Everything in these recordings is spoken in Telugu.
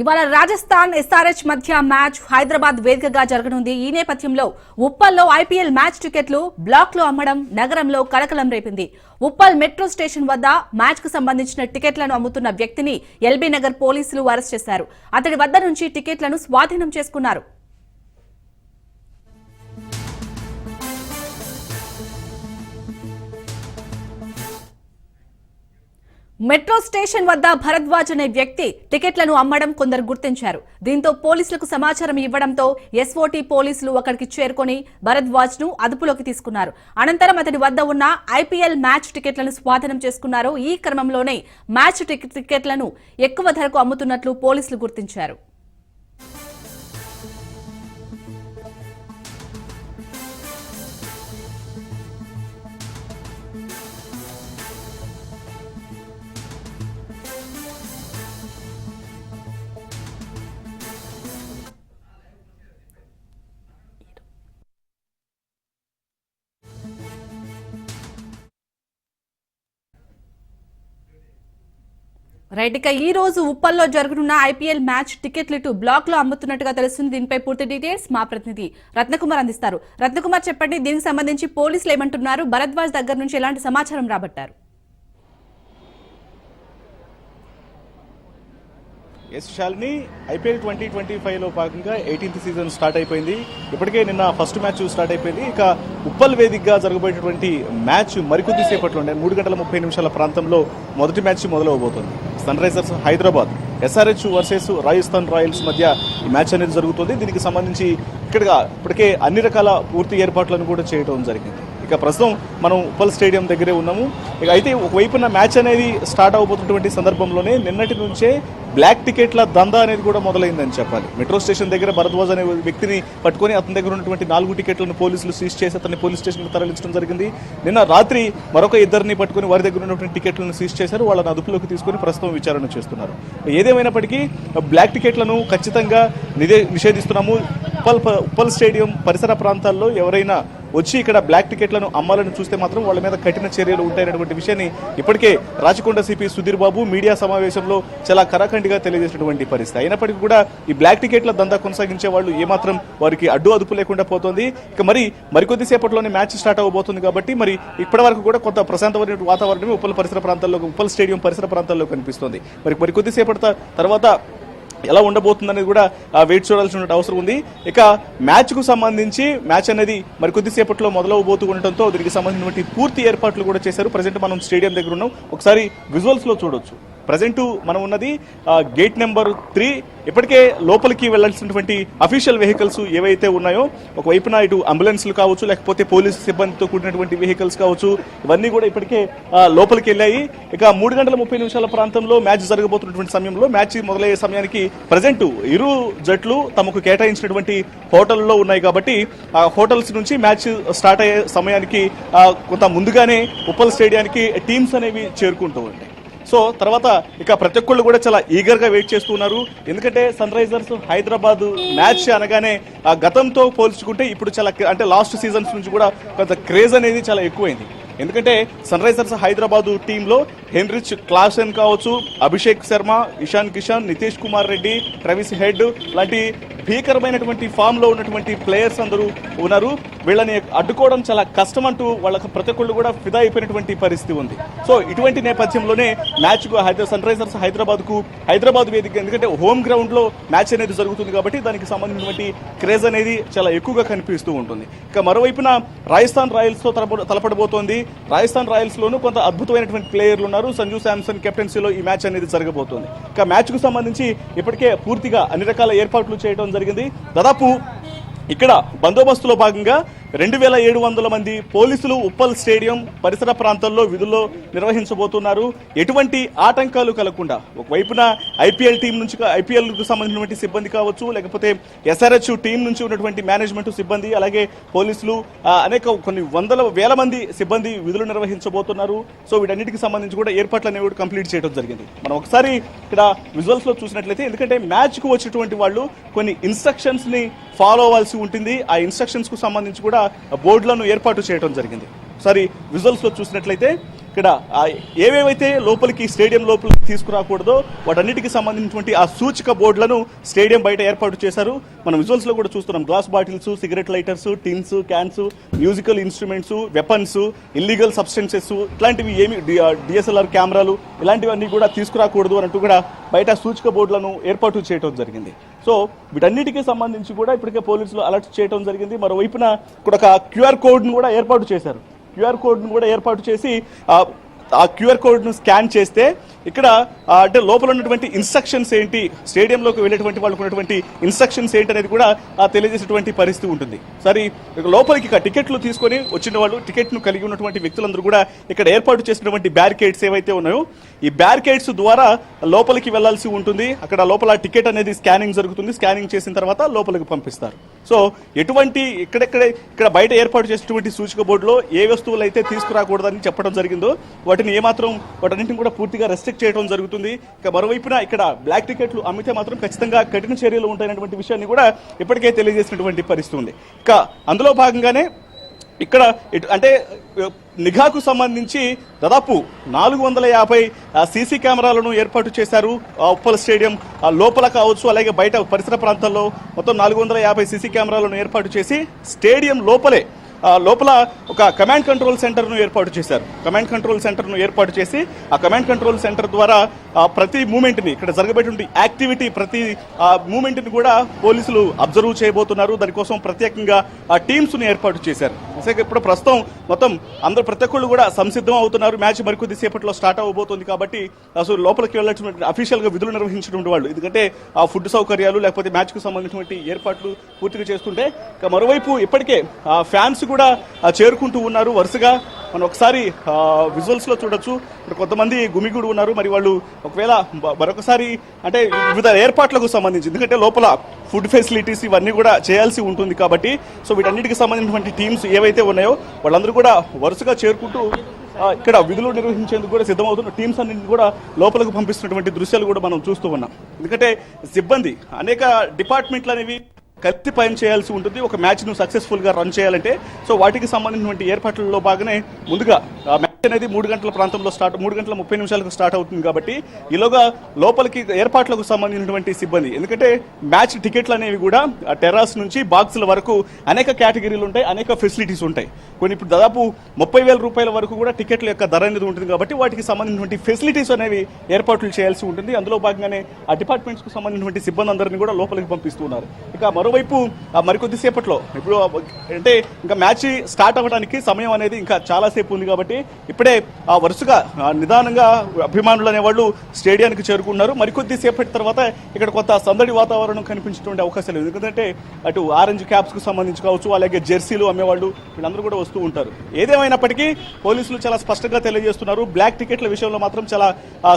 ఇవాళ రాజస్థాన్ ఎస్ఆర్హెచ్ మధ్య మ్యాచ్ హైదరాబాద్ వేదికగా జరగనుంది. ఈ నేపథ్యంలో ఉప్పల్లో ఐపీఎల్ మ్యాచ్ టికెట్లు బ్లాక్లో అమ్మడం నగరంలో కలకలం రేపింది. ఉప్పల్ మెట్రో స్టేషన్ వద్ద మ్యాచ్కు సంబంధించిన టికెట్లను అమ్ముతున్న వ్యక్తిని ఎల్బీ నగర్ పోలీసులు అరెస్ట్ చేశారు. అతడి వద్ద నుంచి టికెట్లను స్వాధీనం చేసుకున్నారు. మెట్రో స్టేషన్ వద్ద భరద్వాజ్ అనే వ్యక్తి టికెట్లను అమ్మడం కొందరు గుర్తించారు. దీంతో పోలీసులకు సమాచారం ఇవ్వడంతో ఎస్ఓటీ పోలీసులు అక్కడికి చేరుకొని భరద్వాజ్ను అదుపులోకి తీసుకున్నారు. అనంతరం అతడి వద్ద ఉన్న ఐపీఎల్ మ్యాచ్ టికెట్లను స్వాధీనం చేసుకున్నారు. ఈ క్రమంలోనే మ్యాచ్ టికెట్లను ఎక్కువ ధరకు అమ్ముతున్నట్లు పోలీసులు గుర్తించారు. రైట్ ఇక ఈ రోజు ఉప్పల్లో జరగనున్న ఐపీఎల్ మ్యాచ్ టికెట్లు ఇటు బ్లాక్లో అమ్ముతున్నట్టుగా తెలుస్తుంది. దీనిపై పూర్తి డీటెయిల్స్ మా ప్రతినిధి రత్నకుమార్ అందిస్తారు. రత్నకుమార్ చెప్పండి దీనికి సంబంధించి పోలీసులు ఏమంటున్నారు? భరద్వాజ్ దగ్గర నుంచి ఎలాంటి సమాచారం రాబట్టారు? S Shalini IPL twenty twenty ఫైవ్లో భాగంగా ఎయిటీన్త్ సీజన్ స్టార్ట్ అయిపోయింది. ఇప్పటికే నిన్న ఫస్ట్ మ్యాచ్ స్టార్ట్ అయిపోయింది. ఇక ఉప్పల్ వేదికగా జరగబోయేటువంటి మ్యాచ్ మరికొద్ది సేపట్లోనే మూడు గంటల ముప్పై నిమిషాల ప్రాంతంలో మొదటి match మొదలవబోతుంది. Sunrisers Hyderabad. SRH versus Rajasthan Royals మధ్య ఈ మ్యాచ్ అనేది జరుగుతుంది. దీనికి సంబంధించి ఇక్కడ ఇప్పటికే అన్ని రకాల పూర్తి ఏర్పాట్లను కూడా చేయడం జరిగింది. ఇక ప్రస్తుతం మనం ఉప్పల్ స్టేడియం దగ్గరే ఉన్నాము. ఇక అయితే ఒకవైపున మ్యాచ్ అనేది స్టార్ట్ అవబోతున్నటువంటి సందర్భంలోనే నిన్నటి నుంచే బ్లాక్ టికెట్ల దందా అనేది కూడా మొదలైందని చెప్పాలి. మెట్రో స్టేషన్ దగ్గర భరద్వాజ్ అనే వ్యక్తిని పట్టుకొని అతని దగ్గర ఉన్నటువంటి నాలుగు టికెట్లను పోలీసులు సీజ్ చేసి అతన్ని పోలీస్ స్టేషన్కి తరలించడం జరిగింది. నిన్న రాత్రి మరొక ఇద్దరిని పట్టుకొని వారి దగ్గర ఉన్నటువంటి టికెట్లను సీజ్ చేశారు. వాళ్ళని అదుపులోకి తీసుకొని ప్రస్తుతం విచారణ చేస్తున్నారు. ఏదేమైనప్పటికీ బ్లాక్ టికెట్లను ఖచ్చితంగా నిదే నిషేధిస్తున్నాము. ఉప్పల్ ప- ఉప్పల్ స్టేడియం పరిసర ప్రాంతాల్లో ఎవరైనా వచ్చి ఇక్కడ బ్లాక్ టికెట్లను అమ్మాలని చూస్తే మాత్రం వాళ్ళ మీద కఠిన చర్యలు ఉంటాయనేటువంటి విషయాన్ని ఇప్పటికే రాచకొండ సిపి సుధీర్ బాబు మీడియా సమావేశంలో చాలా కరాఖండిగా తెలియజేసినటువంటి పరిస్థితి. అయినప్పటికీ కూడా ఈ బ్లాక్ టికెట్ల దందా కొనసాగించే వాళ్ళు ఏమాత్రం వారికి అడ్డు అదుపు లేకుండా పోతుంది. ఇక మరి మరికొద్ది సేపట్లోనే మ్యాచ్ స్టార్ట్ అవబోతుంది కాబట్టి మరి ఇప్పటి వరకు కూడా కొంత ప్రశాంతమైన వాతావరణం ఉప్పల్ పరిసర ప్రాంతాల్లో ఉప్పల్ స్టేడియం పరిసర ప్రాంతాల్లో కనిపిస్తుంది. మరి మరికొద్దిసేపటి తర్వాత ఎలా ఉండబోతుందనేది కూడా వెయిట్ చూడాల్సిన అవసరం ఉంది. ఇక మ్యాచ్కు సంబంధించి మ్యాచ్ అనేది మరి కొద్దిసేపట్లో మొదలవబోతూ ఉండటంతో దీనికి సంబంధించినటువంటి పూర్తి ఏర్పాట్లు కూడా చేశారు. ప్రజెంట్ మనం స్టేడియం దగ్గర ఉన్నాం. ఒకసారి విజువల్స్లో చూడొచ్చు. ప్రజెంట్ మనం ఉన్నది గేట్ నెంబర్ త్రీ. ఇప్పటికే లోపలికి వెళ్ళాల్సినటువంటి అఫీషియల్ వెహికల్స్ ఏవైతే ఉన్నాయో ఒకవైపున ఇటు అంబులెన్స్లు కావచ్చు లేకపోతే పోలీసు సిబ్బందితో కూడినటువంటి వెహికల్స్ కావచ్చు ఇవన్నీ కూడా ఇప్పటికే లోపలికి వెళ్ళాయి. ఇక మూడు గంటల ముప్పై నిమిషాల ప్రాంతంలో మ్యాచ్ జరగబోతున్నటువంటి సమయంలో మ్యాచ్ మొదలయ్యే సమయానికి ప్రజెంట్ ఇరు జట్లు తమకు కేటాయించినటువంటి హోటల్లో ఉన్నాయి కాబట్టి ఆ హోటల్స్ నుంచి మ్యాచ్ స్టార్ట్ అయ్యే సమయానికి కొంత ముందుగానే ఉప్పల్ స్టేడియానికి టీమ్స్ అనేవి చేరుకుంటూ ఉంటాయి సో తర్వాత ఇక ప్రతి ఒక్కళ్ళు కూడా చాలా ఈగర్గా వెయిట్ చేస్తున్నారు ఎందుకంటే సన్ రైజర్స్ హైదరాబాద్ మ్యాచ్ అనగానే ఆ గతంతో పోల్చుకుంటే ఇప్పుడు చాలా అంటే లాస్ట్ సీజన్స్ నుంచి కూడా కొంత క్రేజ్ అనేది చాలా ఎక్కువైంది. ఎందుకంటే సన్ రైజర్స్ హైదరాబాదు టీంలో హెన్రిచ్ క్లాసెన్ కావచ్చు అభిషేక్ శర్మ ఇషాన్ కిషాన్ నితీష్ కుమార్ రెడ్డి ట్రవిస్ హెడ్ లాంటి భీకరమైనటువంటి ఫామ్లో ఉన్నటువంటి ప్లేయర్స్ అందరూ ఉన్నారు. వీళ్ళని అడ్డుకోవడం చాలా కష్టం అంటూ వాళ్ళకి ప్రతి ఒక్కళ్ళు కూడా ఫిదా అయిపోయినటువంటి పరిస్థితి ఉంది. సో ఇటువంటి నేపథ్యంలోనే మ్యాచ్ హైదరాబాద్ సన్ రైజర్స్ హైదరాబాద్కు హైదరాబాద్ వేదిక ఎందుకంటే హోమ్ గ్రౌండ్లో మ్యాచ్ అనేది జరుగుతుంది కాబట్టి దానికి సంబంధించినటువంటి క్రేజ్ అనేది చాలా ఎక్కువగా కనిపిస్తూ ఉంటుంది. ఇక మరోవైపున రాజస్థాన్ రాయల్స్తో తలపడబోతోంది. రాజస్థాన్ రాయల్స్లోనూ కొంత అద్భుతమైనటువంటి ప్లేయర్లు ఉన్నారు. సంజు శాంసన్ కెప్టెన్సీలో ఈ మ్యాచ్ అనేది జరగబోతోంది. ఇక మ్యాచ్కు సంబంధించి ఇప్పటికే పూర్తిగా అన్ని రకాల ఏర్పాట్లు చేయడం జరిగింది. దాదాపు ఇక్కడ బందోబస్తులో భాగంగా రెండు వేల ఏడు వందల మంది పోలీసులు ఉప్పల్ స్టేడియం పరిసర ప్రాంతాల్లో విధుల్లో నిర్వహించబోతున్నారు. ఎటువంటి ఆటంకాలు కలగకుండా ఒకవైపున ఐపీఎల్ టీం నుంచి ఐపీఎల్కు సంబంధించినటువంటి సిబ్బంది కావచ్చు లేకపోతే ఎస్ఆర్హెచ్ టీం నుంచి ఉన్నటువంటి మేనేజ్మెంట్ సిబ్బంది అలాగే పోలీసులు అనేక కొన్ని వందల వేల మంది సిబ్బంది విధులు నిర్వహించబోతున్నారు. సో వీటన్నిటికి సంబంధించి కూడా ఏర్పాట్లు అనేవి కూడా కంప్లీట్ చేయడం జరిగింది. మనం ఒకసారి ఇక్కడ విజువల్స్లో చూసినట్లయితే ఎందుకంటే మ్యాచ్కు వచ్చేటువంటి వాళ్ళు కొన్ని ఇన్స్ట్రక్షన్స్ని ఫాలో అవ్వాల్సి ఉంటుంది. ఆ ఇన్స్ట్రక్షన్స్కు సంబంధించి కూడా బోర్డులను ఏర్పాటు చేయడం జరిగింది. ఒకసారి విజువల్స్లో చూసినట్లయితే ఇక్కడ ఏవేవైతే లోపలికి స్టేడియం లోపలికి తీసుకురాకూడదో వాటన్నిటికీ సంబంధించినటువంటి ఆ సూచిక బోర్డులను స్టేడియం బయట ఏర్పాటు చేశారు. మనం విజువల్స్లో కూడా చూస్తున్నాం. Glass bottles cigarette lighters tins cans musical instruments weapons illegal substances ఇట్లాంటివి ఏమి డిఎస్ఎల్ఆర్ కెమెరాలు ఇలాంటివన్నీ కూడా తీసుకురాకూడదు అన్నట్టు కూడా బయట సూచిక బోర్డులను ఏర్పాటు చేయడం జరిగింది. సో వీటన్నిటికీ సంబంధించి కూడా ఇప్పటికే పోలీసులు అలర్ట్ చేయడం జరిగింది. మరోవైపున ఇక్కడ ఒక క్యూఆర్ కోడ్ను కూడా ఏర్పాటు చేశారు. క్యూఆర్ కోడ్ను కూడా ఏర్పాటు చేసి ఆ, క్యూఆర్ కోడ్ను స్కాన్ చేస్తే ఇక్కడ అంటే లోపల ఉన్నటువంటి ఇన్స్ట్రక్షన్స్ ఏంటి స్టేడియంలోకి వెళ్ళేటువంటి వాళ్ళకు ఉన్నటువంటి ఇన్స్ట్రక్షన్స్ ఏంటి అనేది కూడా తెలియజేసేటువంటి పరిస్థితి ఉంటుంది. సరే లోపలికి ఇక టికెట్లు తీసుకొని వచ్చిన వాళ్ళు టికెట్ను కలిగి ఉన్నటువంటి వ్యక్తులందరూ కూడా ఇక్కడ ఏర్పాటు చేసినటువంటి బ్యారికేడ్స్ ఏవైతే ఉన్నాయో ఈ బ్యారికేడ్స్ ద్వారా లోపలికి వెళ్ళాల్సి ఉంటుంది. అక్కడ లోపల టికెట్ అనేది స్కానింగ్ జరుగుతుంది. స్కానింగ్ చేసిన తర్వాత లోపలికి పంపిస్తారు. సో ఎటువంటి ఇక్కడెక్కడే ఇక్కడ బయట ఏర్పాటు చేసినటువంటి సూచిక బోర్డులో ఏ వస్తువులు అయితే తీసుకురాకూడదని చెప్పడం జరిగిందో వాటిని ఏమాత్రం వాటన్నింటిని కూడా పూర్తిగా రెస్ట్రిక్ట్ చేయడం జరుగుతుంది. ఇక మరోవైపున ఇక్కడ బ్లాక్ టికెట్లు అమ్మితే మాత్రం ఖచ్చితంగా కఠిన చర్యలు ఉంటాయనేటువంటి విషయాన్ని కూడా ఇప్పటికే తెలియజేసినటువంటి పరిస్థితి ఉంది. ఇక అందులో భాగంగానే ఇక్కడ అంటే నిఘాకు సంబంధించి దాదాపు నాలుగు వందల యాభై సీసీ కెమెరాలను ఏర్పాటు చేశారు. ఉప్పల ఉప్పల్ స్టేడియం లోపల కావచ్చు అలాగే బయట పరిసర ప్రాంతాల్లో మొత్తం నాలుగు వందల యాభై సీసీ కెమెరాలను ఏర్పాటు చేసి స్టేడియం లోపలే లోపల ఒక కమాండ్ కంట్రోల్ సెంటర్ను ఏర్పాటు చేశారు. కమాండ్ కంట్రోల్ సెంటర్ను ఏర్పాటు చేసి ఆ కమాండ్ కంట్రోల్ సెంటర్ ద్వారా ప్రతి మూమెంట్ని ఇక్కడ జరగబెట్టిన యాక్టివిటీ ప్రతి మూమెంట్ని కూడా పోలీసులు అబ్జర్వ్ చేయబోతున్నారు. దానికోసం ప్రత్యేకంగా ఆ టీమ్స్ను ఏర్పాటు చేశారు. ఇప్పుడు ప్రస్తుతం మొత్తం అందరూ ప్రతి ఒక్కళ్ళు కూడా సంసిద్ధం అవుతున్నారు. మ్యాచ్ మరికొద్ది సేపట్లో స్టార్ట్ అవ్వబోతుంది కాబట్టి అసలు లోపలికి వెళ్ళినటువంటి అఫీషియల్గా విధులు నిర్వహించినటువంటి వాళ్ళు. ఎందుకంటే ఆ ఫుడ్ సౌకర్యాలు లేకపోతే మ్యాచ్కు సంబంధించినటువంటి ఏర్పాట్లు పూర్తిగా చేస్తుంటే ఇక మరోవైపు ఇప్పటికే ఫ్యాన్స్ కూడా చేరుకుంటూ ఉన్నారు. వరుసగా మనం ఒకసారి విజువల్స్లో చూడొచ్చు. ఇప్పుడు కొంతమంది గుమిగూడు ఉన్నారు. మరి వాళ్ళు ఒకవేళ మరొకసారి అంటే వివిధ ఏర్పాట్లకు సంబంధించి ఎందుకంటే లోపల ఫుడ్ ఫెసిలిటీస్ ఇవన్నీ కూడా చేయాల్సి ఉంటుంది కాబట్టి సో వీటన్నిటికి సంబంధించినటువంటి టీమ్స్ ఏవైతే ఉన్నాయో వాళ్ళందరూ కూడా వరుసగా చేరుకుంటూ ఇక్కడ విధులు నిర్వహించేందుకు కూడా సిద్ధమవుతున్న టీమ్స్ అన్నింటిని కూడా లోపలకు పంపిస్తున్నటువంటి దృశ్యాలు కూడా మనం చూస్తూ ఉన్నాం. ఎందుకంటే సిబ్బంది అనేక డిపార్ట్మెంట్లు అనేవి కలిసి పని చేయాల్సి ఉంటుంది. ఒక మ్యాచ్ మ్యాచ్ను సక్సెస్ఫుల్గా రన్ చేయాలంటే. సో వాటికి సంబంధించినటువంటి ఏర్పాట్లలో భాగమే ముందుగా మ్యాచ్ అనేది మూడు గంటల ప్రాంతంలో స్టార్ట్ మూడు గంటల ముప్పై నిమిషాలకు స్టార్ట్ అవుతుంది కాబట్టి ఈలోగా లోపలికి ఏర్పాట్లకు సంబంధించినటువంటి సిబ్బంది. ఎందుకంటే మ్యాచ్ టికెట్లు అనేవి కూడా టెర్రాస్ నుంచి బాక్సుల వరకు అనేక కేటగిరీలు ఉంటాయి అనేక ఫెసిలిటీస్ ఉంటాయి. కొన్ని ఇప్పుడు దాదాపు ముప్పై వేల రూపాయల వరకు కూడా టికెట్ల యొక్క ధర అనేది ఉంటుంది కాబట్టి వాటికి సంబంధించినటువంటి ఫెసిలిటీస్ అనేవి ఏర్పాట్లు చేయాల్సి ఉంటుంది. అందులో భాగంగానే ఆ డిపార్ట్మెంట్స్కు సంబంధించినటువంటి సిబ్బంది అందరినీ కూడా లోపలికి పంపిస్తున్నారు ఇక మరోవైపు ఆ మరికొద్ది సేపట్లో ఇప్పుడు అంటే ఇంకా మ్యాచ్ స్టార్ట్ అవ్వడానికి సమయం అనేది ఇంకా చాలా సేపు ఉంది కాబట్టి ఇప్పుడే ఆ వరుసగా నిదానంగా అభిమానులు అనేవాళ్ళు స్టేడియానికి చేరుకున్నారు. మరికొద్ది సేపటి తర్వాత ఇక్కడ కొంత సందడి వాతావరణం కనిపించేటువంటి అవకాశాలు ఎందుకంటే అటు ఆరెంజ్ క్యాప్స్కు సంబంధించి కావచ్చు అలాగే జెర్సీలు అమ్మేవాళ్ళు వీళ్ళందరూ కూడా వస్తూ ఉంటారు. ఏదేమైనప్పటికీ పోలీసులు చాలా స్పష్టంగా తెలియజేస్తున్నారు. బ్లాక్ టికెట్ల విషయంలో మాత్రం చాలా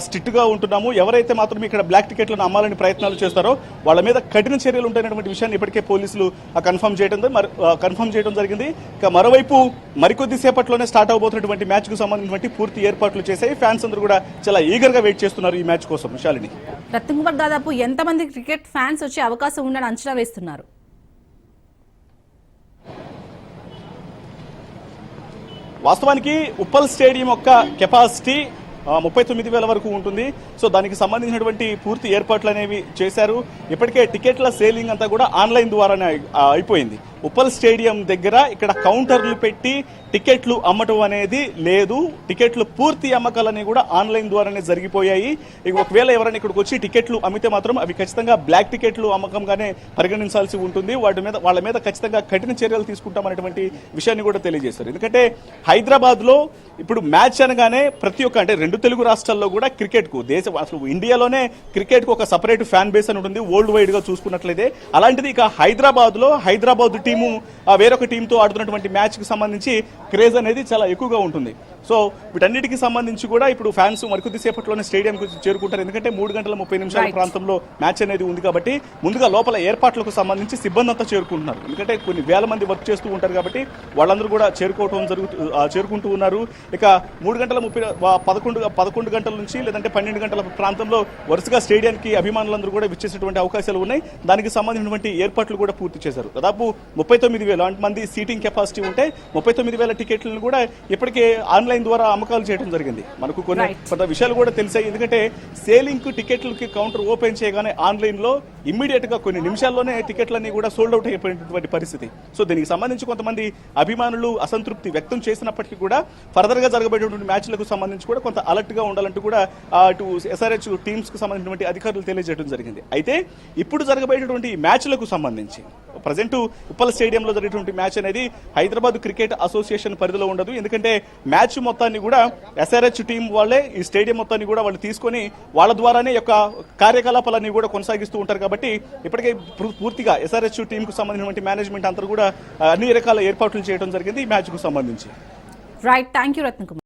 స్ట్రిక్ట్గా ఉంటున్నాము. ఎవరైతే మాత్రం ఇక్కడ బ్లాక్ టికెట్లను అమ్మాలని ప్రయత్నాలు చేస్తారో వాళ్ళ మీద కఠిన చర్యలు ఉంటాయనేటువంటి విషయాన్ని ఇప్పటికే పోలీసులు కన్ఫర్మ్ చేయడం కన్ఫర్మ్ చేయడం జరిగింది. ఇక మరోవైపు మరికొద్ది సేపట్లోనే స్టార్ట్ అవబోతున్నటువంటి మ్యాచ్కు సంబంధించినటువంటి పూర్తి ఏర్పాట్లు చేశాయి. ఫ్యాన్స్ అందరూ కూడా చాలా ఈగర్గా వెయిట్ చేస్తున్నారు ఈ మ్యాచ్ కోసం. శాలిని. రత్న్ కుమార్ దాదాపు ఎంతమంది క్రికెట్ ఫ్యాన్స్ వచ్చే అవకాశం ఉందని అంచనా వేస్తున్నారు? వాస్తవానికి ఉప్పల్ స్టేడియం యొక్క కెపాసిటీ ముప్పై తొమ్మిది వేల వరకు ఉంటుంది. సో దానికి సంబంధించినటువంటి పూర్తి ఏర్పాట్లు అనేవి చేశారు. ఇప్పటికే టికెట్ల సేలింగ్ అంతా కూడా ఆన్లైన్ ద్వారానే అయిపోయింది. ఉప్పల్ స్టేడియం దగ్గర ఇక్కడ కౌంటర్లు పెట్టి టికెట్లు అమ్మటం అనేది లేదు. టికెట్లు పూర్తి అమ్మకాలని కూడా ఆన్లైన్ ద్వారానే జరిగిపోయాయి. ఇక ఒకవేళ ఎవరైనా ఇక్కడికి వచ్చి టికెట్లు అమ్మితే మాత్రం అవి ఖచ్చితంగా బ్లాక్ టికెట్లు అమ్మకంగానే పరిగణించాల్సి ఉంటుంది. వాటి మీద వాళ్ళ మీద ఖచ్చితంగా కఠిన చర్యలు తీసుకుంటామనేటువంటి విషయాన్ని కూడా తెలియజేశారు. ఎందుకంటే హైదరాబాద్లో ఇప్పుడు మ్యాచ్ అనగానే ప్రతి ఒక్క అంటే రెండు తెలుగు రాష్ట్రాల్లో కూడా క్రికెట్కు దేశ అసలు ఇండియాలోనే క్రికెట్కు ఒక సపరేట్ ఫ్యాన్ బేస్ అని ఉంటుంది వరల్డ్ వైడ్గా చూసుకున్నట్లయితే. అలాంటిది ఇక హైదరాబాద్లో హైదరాబాద్ టీము వేరొక టీంతో ఆడుతున్నటువంటి మ్యాచ్కి సంబంధించి క్రేజ్ అనేది చాలా ఎక్కువగా ఉంటుంది. సో వీటన్నిటికి సంబంధించి కూడా ఇప్పుడు ఫ్యాన్స్ మరికొద్ది సేపట్లోనే స్టేడియంకు చేరుకుంటారు. ఎందుకంటే మూడు గంటల ముప్పై నిమిషాల. ప్రాంతంలో మ్యాచ్ అనేది ఉంది కాబట్టి ముందుగా లోపల ఏర్పాట్లకు సంబంధించి సిబ్బంది అంతా చేరుకుంటున్నారు. ఎందుకంటే కొన్ని వేల మంది వర్క్ చేస్తూ ఉంటారు కాబట్టి వాళ్ళందరూ కూడా చేరుకోవటం జరుగుతూ చేరుకుంటూ ఉన్నారు. ఇక మూడు గంటల ముప్పై పదకొండు పదకొండు గంటల నుంచి లేదంటే పన్నెండు గంటల ప్రాంతంలో వరుసగా స్టేడియానికి అభిమానులందరూ కూడా విచ్చేసేటువంటి అవకాశాలు ఉన్నాయి. దానికి సంబంధించినటువంటి ఏర్పాట్లు కూడా పూర్తి చేశారు. దాదాపు ముప్పై తొమ్మిది వేల మంది సీటింగ్ కెపాసిటీ ఉంటే ముప్పై తొమ్మిది వేల టికెట్లను కూడా ఇప్పటికే ఆన్లైన్ ద్వారా అమ్మకాలు చేయడం జరిగింది. మనకు కొన్ని. కొంత విషయాలు కూడా తెలిసాయి. ఎందుకంటే సేలింగ్ టికెట్లకి కౌంటర్ ఓపెన్ చేయగానే ఆన్లైన్లో ఇమ్మీడియట్గా కొన్ని నిమిషాల్లోనే టికెట్లన్నీ కూడా సోల్డ్ అవుట్ అయిపోయినటువంటి పరిస్థితి. సో దీనికి సంబంధించి కొంతమంది అభిమానులు అసంతృప్తి వ్యక్తం చేసినప్పటికీ కూడా ఫర్దర్గా జరగబోయేటువంటి మ్యాచ్లకు సంబంధించి కూడా కొంత అలర్ట్గా ఉండాలంటూ కూడా అటు ఎస్ఆర్హెచ్ టీమ్స్కు సంబంధించినటువంటి అధికారులు తెలియజేయడం జరిగింది. అయితే ఇప్పుడు జరగబోయేటువంటి మ్యాచ్లకు సంబంధించి ప్రజెంట్ ఉప్పల్ స్టేడియంలో జరిగేటువంటి మ్యాచ్ అనేది హైదరాబాద్ క్రికెట్ అసోసియేషన్ పరిధిలో ఉండదు. ఎందుకంటే మ్యాచ్ మొత్తాన్ని కూడా ఎస్ఆర్హెచ్ టీం వాళ్ళే ఈ స్టేడియం మొత్తాన్ని కూడా వాళ్ళు తీసుకొని వాళ్ళ ద్వారానే యొక్క కార్యకలాపాలన్నీ కూడా కొనసాగిస్తూ ఉంటారు కాబట్టి ఇప్పటికే పూర్తిగా ఎస్ఆర్హెచ్ టీంకు సంబంధించినటువంటి మేనేజ్మెంట్ అంతా కూడా అన్ని రకాల ఏర్పాట్లు చేయడం జరిగింది ఈ మ్యాచ్కు సంబంధించి. Right thank you Ratnakumar